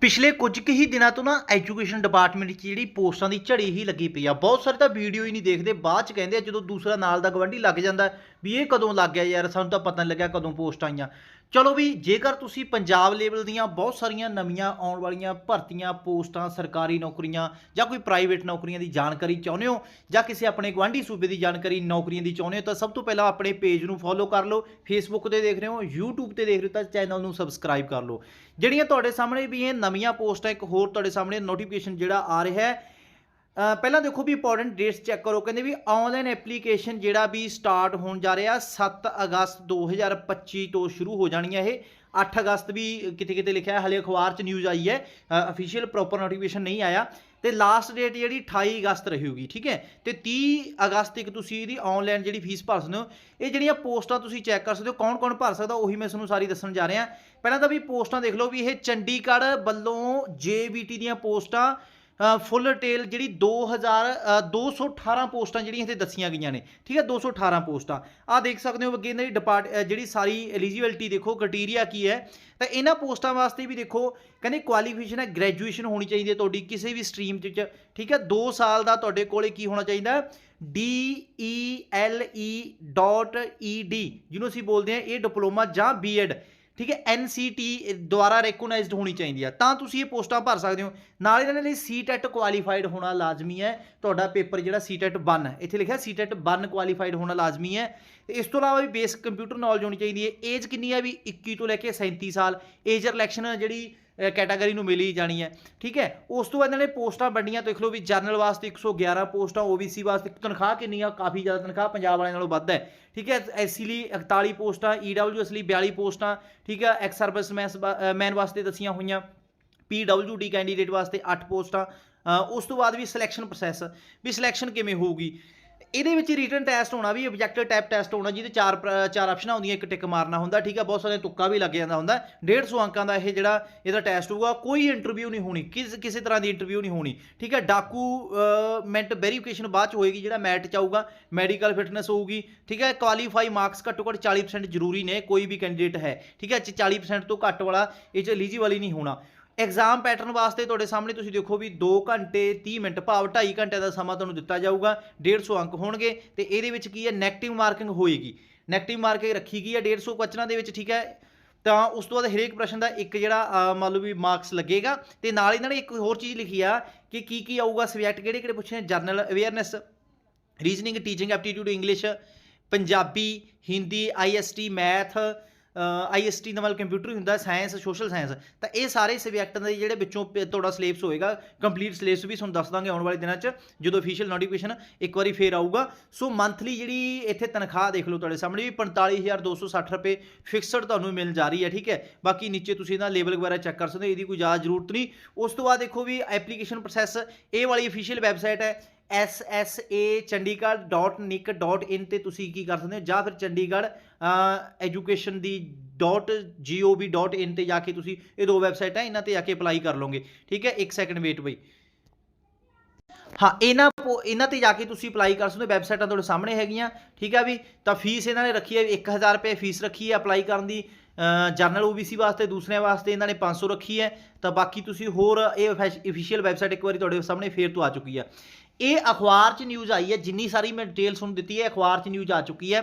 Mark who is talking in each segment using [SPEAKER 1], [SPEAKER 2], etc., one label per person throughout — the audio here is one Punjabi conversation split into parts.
[SPEAKER 1] ਪਿਛਲੇ ਕੁਝ ਕੁ ਹੀ ਦਿਨਾਂ ਤੋਂ ਨਾ ਐਜੂਕੇਸ਼ਨ ਡਿਪਾਰਟਮੈਂਟ 'ਚ ਜਿਹੜੀ ਪੋਸਟਾਂ ਦੀ ਝੜੀ ਹੀ ਲੱਗੀ ਪਈ ਆ। ਬਹੁਤ ਸਾਰੇ ਤਾਂ ਵੀਡੀਓ ਹੀ ਨਹੀਂ ਦੇਖਦੇ। ਬਾਅਦ 'ਚ ਕਹਿੰਦੇ ਆ ਜਦੋਂ ਦੂਸਰਾ ਨਾਲ ਦਾ ਗਵੰਡੀ ਲੱਗ ਜਾਂਦਾ ਵੀ ਇਹ ਕਦੋਂ ਲੱਗ ਗਿਆ ਯਾਰ, ਸਾਨੂੰ ਤਾਂ ਪਤਾ ਨਹੀਂ ਲੱਗਿਆ ਕਦੋਂ ਪੋਸਟ ਆਈਆਂ। ਚਲੋ ਵੀ ਜੇਕਰ ਤੁਸੀਂ ਪੰਜਾਬ ਲੈਵਲ ਦੀਆਂ ਬਹੁਤ ਸਾਰੀਆਂ ਨਵੀਆਂ ਆਉਣ ਵਾਲੀਆਂ ਭਰਤੀਆਂ, ਪੋਸਟਾਂ, ਸਰਕਾਰੀ ਨੌਕਰੀਆਂ ਜਾਂ ਕੋਈ ਪ੍ਰਾਈਵੇਟ ਨੌਕਰੀਆਂ ਦੀ ਜਾਣਕਾਰੀ ਚਾਹੁੰਦੇ ਹੋ ਜਾਂ ਕਿਸੇ ਆਪਣੇ ਗਵਾਂਢੀ ਸੂਬੇ ਦੀ ਜਾਣਕਾਰੀ ਨੌਕਰੀਆਂ ਦੀ ਚਾਹੁੰਦੇ ਹੋ, ਤਾਂ ਸਭ ਤੋਂ ਪਹਿਲਾਂ ਆਪਣੇ ਪੇਜ ਨੂੰ ਫੋਲੋ ਕਰ ਲਓ ਫੇਸਬੁੱਕ ਤੇ ਦੇਖ ਰਹੇ ਹੋ, YouTube ਤੇ ਦੇਖ ਰਹੇ ਹੋ, ਤਾਂ ਚੈਨਲ ਨੂੰ ਸਬਸਕ੍ਰਾਈਬ ਕਰ ਲਓ। ਜਿਹੜੀਆਂ ਤੁਹਾਡੇ ਸਾਹਮਣੇ ਵੀ ਇਹ ਨਵੀਆਂ ਪੋਸਟਾਂ, ਇੱਕ ਹੋਰ ਤੁਹਾਡੇ ਸਾਹਮਣੇ ਨੋਟੀਫਿਕੇਸ਼ਨ ਜਿਹੜਾ ਆ ਰਿਹਾ ਹੈ ਪਹਿਲਾਂ ਦੇਖੋ ਵੀ ਇੰਪੋਰਟੈਂਟ ਡੇਟਸ ਚੈੱਕ ਕਰੋ, ਕਹਿੰਦੇ ਵੀ ਆਨਲਾਈਨ ਐਪਲੀਕੇਸ਼ਨ ਜਿਹੜਾ ਵੀ ਸਟਾਰਟ ਹੋਣ ਜਾ ਰਿਹਾ 7 ਅਗਸਤ 2025 ਤੋਂ ਸ਼ੁਰੂ ਹੋ ਜਾਣੀ ਹੈ ਇਹ। 8 ਅਗਸਤ ਵੀ ਕਿਤੇ ਕਿਤੇ ਲਿਖਿਆ ਹੈ, ਹਲੇ ਅਖਬਾਰ 'ਚ ਨਿਊਜ਼ ਆਈ ਹੈ। ਅਫੀਸ਼ੀਅਲ ਪ੍ਰੋਪਰ ਨੋਟੀਫਿਕੇਸ਼ਨ ਨਹੀਂ ਆਇਆ। ਤੇ ਲਾਸਟ ਡੇਟ ਜਿਹੜੀ 28 ਅਗਸਤ ਰਹੇਗੀ, ਠੀਕ ਹੈ? ਤੇ 30 ਅਗਸਤ ਤੱਕ ਤੁਸੀਂ ਇਹਦੀ ਆਨਲਾਈਨ ਜਿਹੜੀ ਫੀਸ ਭਰ ਸਕਦੇ ਹੋ, ਇਹ ਜਿਹੜੀਆਂ ਪੋਸਟਾਂ ਤੁਸੀਂ ਚੈੱਕ ਕਰ ਸਕਦੇ ਹੋ ਕੌਣ ਕੌਣ ਭਰ ਸਕਦਾ, ਉਹੀ ਮੈਂ ਤੁਹਾਨੂੰ ਸਾਰੀ ਦੱਸਣ ਜਾ ਰਿਹਾ। ਪਹਿਲਾਂ ਤਾਂ ਵੀ ਪੋਸਟਾਂ ਦੇਖ ਲਓ ਵੀ ਇਹ ਚੰਡੀਗੜ੍ਹ ਵੱਲੋਂ JBT ਦੀਆਂ ਪੋਸਟਾਂ ਫੁੱਲ ਟੇਲ ਜਿਹੜੀ 2000 ਅ, 218 ਪੋਸਟਾਂ ਜਿਹੜੀਆਂ ਇੱਥੇ ਦੱਸੀਆਂ ਗਈਆਂ ਨੇ ਠੀਕ ਹੈ 218 ਪੋਸਟਾਂ। ਆ ਦੇਖ ਸਕਦੇ ਹੋ ਅੱਗੇ ਇਹਨਾਂ ਦੀ ਡਿਪਾਰਟ ਜਿਹੜੀ ਸਾਰੀ ਐਲੀਜੀਬਿਲਟੀ ਦੇਖੋ ਕ੍ਰਾਈਟੇਰੀਆ ਕੀ ਹੈ। ਤਾਂ ਇਹਨਾਂ ਪੋਸਟਾਂ ਵਾਸਤੇ ਵੀ ਦੇਖੋ ਕਹਿੰਦੇ ਕੁਆਲੀਫਿਕੇਸ਼ਨ ਹੈ ਗ੍ਰੈਜੂਏਸ਼ਨ ਹੋਣੀ ਚਾਹੀਦੀ ਹੈ ਤੁਹਾਡੀ ਕਿਸੇ ਵੀ ਸਟਰੀਮ 'ਚ ਠੀਕ ਹੈ 2 ਸਾਲ ਦਾ ਤੁਹਾਡੇ ਕੋਲੇ ਕੀ ਹੋਣਾ ਚਾਹੀਦਾ D E L E dot E D ਜਿਹਨੂੰ ਅਸੀਂ ਬੋਲਦੇ ਹਾਂ ਇਹ ਡਿਪਲੋਮਾ ਜਾਂ ਬੀਐਡ ਠੀਕ ਹੈ ਐਨਸੀਟੀ ਦੁਆਰਾ ਰੈਕਗਨਾਈਜ਼ਡ ਹੋਣੀ ਚਾਹੀਦੀ ਆ। ਤਾਂ ਤੁਸੀਂ ਇਹ ਪੋਸਟਾਂ ਭਰ ਸਕਦੇ ਹੋ। ਨਾਲ ਇਹਨਾਂ ਲਈ ਸੀਟੈਟ ਕੁਆਲੀਫਾਈਡ ਹੋਣਾ ਲਾਜ਼ਮੀ ਹੈ। ਤੁਹਾਡਾ ਪੇਪਰ ਜਿਹੜਾ ਸੀਟੈਟ 1 ਇੱਥੇ ਲਿਖਿਆ ਸੀਟੈਟ 1 ਕੁਆਲੀਫਾਈਡ ਹੋਣਾ ਲਾਜ਼ਮੀ ਹੈ। ਤੇ ਇਸ ਤੋਂ ਇਲਾਵਾ ਵੀ ਬੇਸਿਕ ਕੰਪਿਊਟਰ ਨੌਲੇਜ ਹੋਣੀ ਚਾਹੀਦੀ ਹੈ। ਏਜ ਕਿੰਨੀ ਹੈ ਵੀ? 21 ਤੋਂ ਲੈ ਕੇ 37 ਸਾਲ। ਏਜ ਰਿਲੈਕਸ਼ਨ ਜਿਹੜੀ ਕੈਟਾਗਰੀ ਨੂੰ ਮਿਲੀ ਜਾਣੀ ਹੈ। ਠੀਕ ਹੈ? ਉਸ ਤੋਂ ਬਾਅਦ ਇਹਨਾਂ ਨੇ ਪੋਸਟਾਂ ਵੰਡੀਆਂ। ਦੇਖ ਲਓ ਵੀ ਜਰਨਲ ਵਾਸਤੇ 111 ਪੋਸਟਾਂ OBC ਵਾਸਤੇ ਤਨਖਾਹ ਕਿੰਨੀ ਆ? ਕਾਫੀ ਜ਼ਿਆਦਾ ਤਨਖਾਹ ਪੰਜਾਬ ਵਾਲਿਆਂ ਨਾਲੋਂ ਵੱਧ ਹੈ। ਠੀਕ ਹੈ? ਐਸਸੀ ਲਈ 41 ਪੋਸਟਾਂ EWS ਲਈ 42 ਪੋਸਟਾਂ, ਠੀਕ ਹੈ? ਐਕਸ ਸਰਵਿਸ ਮੈਨ ਵਾਸਤੇ ਦੱਸੀਆਂ ਹੋਈਆਂ। PWD ਕੈਂਡੀਡੇਟ ਵਾਸਤੇ 8 ਪੋਸਟਾਂ। ਉਸ ਤੋਂ ਬਾਅਦ ਵੀ ਸਿਲੈਕਸ਼ਨ ਪ੍ਰੋਸੈਸ ਵੀ ਸਿਲੈਕਸ਼ਨ ਕਿਵੇਂ ਹੋਊਗੀ? ਇਹਦੇ ਵਿੱਚ ਰਿਟਨ ਟੈਸਟ ਹੋਣਾ ਵੀ ਆਬਜੈਕਟਿਵ ਟਾਈਪ ਟੈਸਟ ਹੋਣਾ, ਜਿਹਦੇ ਚਾਰ ਚਾਰ ਆਪਸ਼ਨਾਂ ਹੁੰਦੀਆਂ ਇੱਕ ਟਿਕ ਮਾਰਨਾ ਹੁੰਦਾ, ਠੀਕ ਹੈ ਬਹੁਤ ਸਾਰੇ ਤੁੱਕਾ ਵੀ ਲੱਗ ਜਾਂਦਾ ਹੁੰਦਾ 150 ਅੰਕਾਂ ਦਾ ਇਹ ਜਿਹੜਾ ਇਹਦਾ ਟੈਸਟ ਹੋਊਗਾ, ਕੋਈ ਇੰਟਰਵਿਊ ਨਹੀਂ ਹੋਣੀ, ਕਿਸ, ਕਿਸੇ ਤਰ੍ਹਾਂ ਦੀ ਇੰਟਰਵਿਊ ਨਹੀਂ ਹੋਣੀ, ਠੀਕ ਹੈ ਡਾਕੂਮੈਂਟ ਵੈਰੀਫਿਕੇਸ਼ਨ ਬਾਅਦ ਚ ਹੋਏਗੀ ਜਿਹੜਾ ਮੈਟ ਚ ਆਊਗਾ ਮੈਡੀਕਲ ਫਿਟਨੈਸ ਹੋਊਗੀ, ਠੀਕ ਹੈ ਕੁਆਲੀਫਾਈ ਮਾਰਕਸ ਘੱਟੋ ਘੱਟ 40% ਜ਼ਰੂਰੀ ਨੇ, ਕੋਈ ਵੀ ਕੈਂਡੀਡੇਟ ਹੈ, ਠੀਕ ਹੈ 40% ਤੋਂ ਘੱਟ ਵਾਲਾ, ਇਹ ਚ ਐਲੀਜੀਬਲ ਹੀ ਨਹੀਂ ਹੋਣਾ। ਐਗਜ਼ਾਮ ਪੈਟਰਨ ਵਾਸਤੇ ਤੁਹਾਡੇ ਸਾਹਮਣੇ ਤੁਸੀਂ ਦੇਖੋ ਵੀ 2 ਘੰਟੇ 30 ਮਿੰਟ ਭਾਵ 2.5 ਘੰਟੇ ਦਾ ਸਮਾਂ ਤੁਹਾਨੂੰ ਦਿੱਤਾ ਜਾਊਗਾ। 150 ਅੰਕ ਹੋਣਗੇ ਤੇ ਇਹਦੇ ਵਿੱਚ ਕੀ ਹੈ? 네ਗੇਟਿਵ ਮਾਰਕਿੰਗ ਹੋਏਗੀ। 네ਗੇਟਿਵ ਮਾਰਕਿੰਗ ਰੱਖੀ ਗਈ ਹੈ 150 ਕੁਐਸਚਨਾਂ ਦੇ ਵਿੱਚ ਠੀਕ ਹੈ? ਤਾਂ ਉਸ ਤੋਂ ਬਾਅਦ ਹਰੇਕ ਪ੍ਰਸ਼ਨ ਦਾ ਇੱਕ ਜਿਹੜਾ ਅ, ਮੰਨ ਲਓ ਵੀ ਮਾਰਕਸ ਲੱਗੇਗਾ ਤੇ ਨਾਲ ਇਹਨਾਂ ਨੇ ਇੱਕ ਹੋਰ ਚੀਜ਼ ਲਿਖੀ ਆ ਕਿ ਕੀ ਕੀ ਆਊਗਾ? ਸਬਜੈਕਟ ਕਿਹੜੇ ਕਿਹੜੇ ਪੁੱਛੇ general awareness reasoning teaching aptitude English Punjabi Hindi IST math IST ਦਾ ਮਤਲਬ ਕੰਪਿਊਟਰ ਹੀ ਹੁੰਦਾ ਸਾਇੰਸ ਸੋਸ਼ਲ ਸਾਇੰਸ ਤਾਂ ਇਹ ਸਾਰੇ ਸਬਜੈਕਟਾਂ ਦੇ ਜਿਹੜੇ ਵਿੱਚੋਂ ਪ- ਤੁਹਾਡਾ ਸਿਲੇਬਸ ਹੋਏਗਾ ਕੰਪਲੀਟ ਸਿਲੇਬਸ ਵੀ ਤੁਹਾਨੂੰ ਦੱਸ ਦਾਂਗੇ ਆਉਣ ਵਾਲੇ ਦਿਨਾਂ 'ਚ, ਜਦੋਂ ਅਫੀਸ਼ੀਅਲ ਨੋਟੀਫਿਕੇਸ਼ਨ ਇੱਕ ਵਾਰੀ ਫੇਰ ਆਊਗਾ। ਸੋ ਮੰਥਲੀ ਜਿਹੜੀ ਇੱਥੇ ਤਨਖਾਹ ਦੇਖ ਲਓ ਤੁਹਾਡੇ ਸਾਹਮਣੇ ਵੀ 45260 ਰੁਪਏ ਫਿਕਸਡ ਤੁਹਾਨੂੰ ਮਿਲ ਜਾ ਰਹੀ ਹੈ, ਠੀਕ ਹੈ? ਬਾਕੀ ਨੀਚੇ ਤੁਸੀਂ ਇਹਦਾ ਲੇਬਲ ਵਗੈਰਾ ਚੈੱਕ ਕਰ ਸਕਦੇ ਹੋ, ਇਹਦੀ ਕੋਈ ਜ਼ਿਆਦਾ ਜ਼ਰੂਰਤ ਨਹੀਂ। ਉਸ ਤੋਂ ਬਾਅਦ ਦੇਖੋ ਵੀ ਐਪਲੀਕੇਸ਼ਨ ਪ੍ਰੋਸੈਸ ਇਹ ਵਾਲੀ ਅਫੀਸ਼ੀਅਲ ਵੈਬਸਾਈਟ ਹੈ ssa.chandigarh.nic.in ਤੇ ਤੁਸੀਂ ਕੀ ਕਰ ਸਕਦੇ ਹੋ, ਜਾਂ ਫਿਰ ਚੰਡੀਗੜ੍ਹ ਐਜੂਕੇਸ਼ਨ ਦੀ .gov.in ਤੇ ਜਾ ਕੇ ਤੁਸੀਂ ਇਹ ਦੋ ਵੈਬਸਾਈਟ ਹੈ ਇਹਨਾਂ ਤੇ ਜਾ ਕੇ ਅਪਲਾਈ ਕਰ ਲਓਗੇ। ਠੀਕ ਹੈ? 1 ਸੈਕਿੰਡ ਵੇਟ ਬਈ ਹਾਂ, ਇਹਨਾਂ ਪੋ- ਇਹਨਾਂ ਤੇ ਜਾ ਕੇ ਤੁਸੀਂ ਅਪਲਾਈ ਕਰ ਸਕਦੇ ਹੋ ਵੈਬਸਾਈਟਾਂ ਤੁਹਾਡੇ ਸਾਹਮਣੇ ਹੈਗੀਆਂ। ਠੀਕ ਹੈ ਵੀ? ਤਾਂ ਫੀਸ ਇਹਨਾਂ ਨੇ ਰੱਖੀ ਹੈ 1000 ਰੁਪਏ ਫੀਸ ਰੱਖੀ ਹੈ ਅਪਲਾਈ ਕਰਨ ਦੀ। ਜਰਨਲ OBC ਵਾਸਤੇ, ਦੂਸਰਿਆਂ ਵਾਸਤੇ ਇਹਨਾਂ ਨੇ 500 ਰੱਖੀ ਹੈ। ਤਾਂ ਬਾਕੀ ਤੁਸੀਂ ਹੋਰ ਇਹ ਅਫੀਸ਼ੀਅਲ ਵੈਬਸਾਈਟ ਇੱਕ ਵਾਰੀ ਤੁਹਾਡੇ ਸਾਹਮਣੇ ਫੇਰ ਤੋਂ ਆ ਚੁੱਕੀ ਹੈ। ਇਹ ਅਖਬਾਰ 'ਚ ਨਿਊਜ਼ ਆਈ ਹੈ, ਜਿੰਨੀ ਸਾਰੀ ਮੈਂ ਡਿਟੇਲ ਤੁਹਾਨੂੰ ਦਿੱਤੀ ਹੈ ਅਖਬਾਰ 'ਚ ਨਿਊਜ਼ ਆ ਚੁੱਕੀ ਹੈ।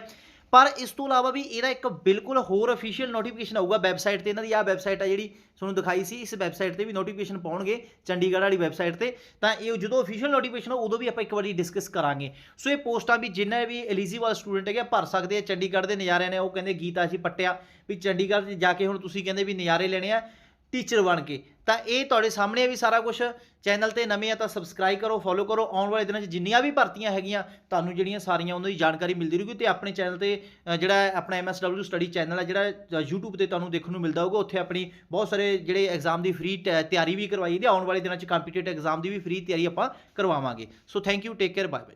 [SPEAKER 1] ਪਰ ਇਸ ਤੋਂ ਇਲਾਵਾ ਵੀ ਇਹਦਾ ਇੱਕ ਬਿਲਕੁਲ ਹੋਰ ਅਫੀਸ਼ੀਅਲ ਨੋਟੀਫਿਕੇਸ਼ਨ ਆਊਗਾ ਵੈਬਸਾਈਟ ਤੇ। ਇਹਨਾਂ ਦੀ ਆਹ ਵੈਬਸਾਈਟ ਆ ਜਿਹੜੀ ਤੁਹਾਨੂੰ ਦਿਖਾਈ ਸੀ, ਇਸ ਵੈਬਸਾਈਟ ਤੇ ਵੀ ਨੋਟੀਫਿਕੇਸ਼ਨ ਪਾਉਣਗੇ ਚੰਡੀਗੜ੍ਹ ਵਾਲੀ ਵੈਬਸਾਈਟ ਤੇ। ਤਾਂ ਇਹ ਜਦੋਂ ਅਫੀਸ਼ੀਅਲ ਨੋਟੀਫਿਕੇਸ਼ਨ ਹੋ ਉਦੋਂ ਵੀ ਆਪਾਂ ਇੱਕ ਵਾਰੀ ਡਿਸਕਸ ਕਰਾਂਗੇ। ਸੋ ਇਹ ਪੋਸਟਾਂ ਵੀ ਜਿੰਨੇ ਵੀ ਐਲੀਜੀਬਲ ਸਟੂਡੈਂਟ ਹੈਗੇ ਭਰ ਸਕਦੇ ਆ। ਚੰਡੀਗੜ੍ਹ ਦੇ ਨਜ਼ਾਰਿਆਂ ਨੇ ਉਹ ਕਹਿੰਦੇ ਗੀਤਾ ਅਸੀਂ ਪੱਟਿਆ ਵੀ ਚੰਡੀਗੜ੍ਹ 'ਚ ਜਾ ਕੇ ਹੁਣ ਤੁਸੀਂ ਕਹਿੰਦੇ ਵੀ ਨਜ਼ਾਰੇ ਲੈਣੇ ਆ। ਟੀਚਰ ਬਣ ਕੇ। ਤਾਂ ਇਹ ਤੁਹਾਡੇ ਸਾਹਮਣੇ ਵੀ ਸਾਰਾ ਕੁਝ ਚੈਨਲ ਤੇ ਨਵੇਂ ਆ ਤਾਂ ਸਬਸਕ੍ਰਾਈਬ ਕਰੋ ਫੋਲੋ ਕਰੋ। ਆਉਣ ਵਾਲੇ ਦਿਨਾਂ 'ਚ ਜਿੰਨੀਆਂ ਵੀ ਭਰਤੀਆਂ ਹੈਗੀਆਂ ਤੁਹਾਨੂੰ ਜਿਹੜੀਆਂ ਸਾਰੀਆਂ ਉਹਨਾਂ ਦੀ ਜਾਣਕਾਰੀ ਮਿਲਦੀ ਰਹੂਗੀ ਤੇ ਆਪਣੇ ਚੈਨਲ ਤੇ ਅ, ਜਿਹੜਾ ਹੈ ਆਪਣਾ MSW ਸਟੱਡੀ ਚੈਨਲ ਹੈ ਜਿਹੜਾ ਅ, YouTube ਤੇ ਤੁਹਾਨੂੰ ਦੇਖਣ ਨੂੰ ਮਿਲਦਾ ਹੋਊਗਾ ਉੱਥੇ ਆਪਣੀ ਬਹੁਤ ਸਾਰੇ ਜਿਹੜੇ ਐਗਜ਼ਾਮ ਦੀ ਫ੍ਰੀ ਤਿਆਰੀ ਵੀ ਕਰਵਾਈ ਜਾਂਦੀ ਆਉਣ ਵਾਲੇ ਦਿਨਾਂ 'ਚ ਕੰਪੀਟੀਟਿਵ ਐਗਜ਼ਾਮ ਦੀ ਵੀ ਫ੍ਰੀ ਤਿਆਰੀ ਆਪਾਂ ਕਰਵਾਵਾਂਗੇ। So thank you take care bye bye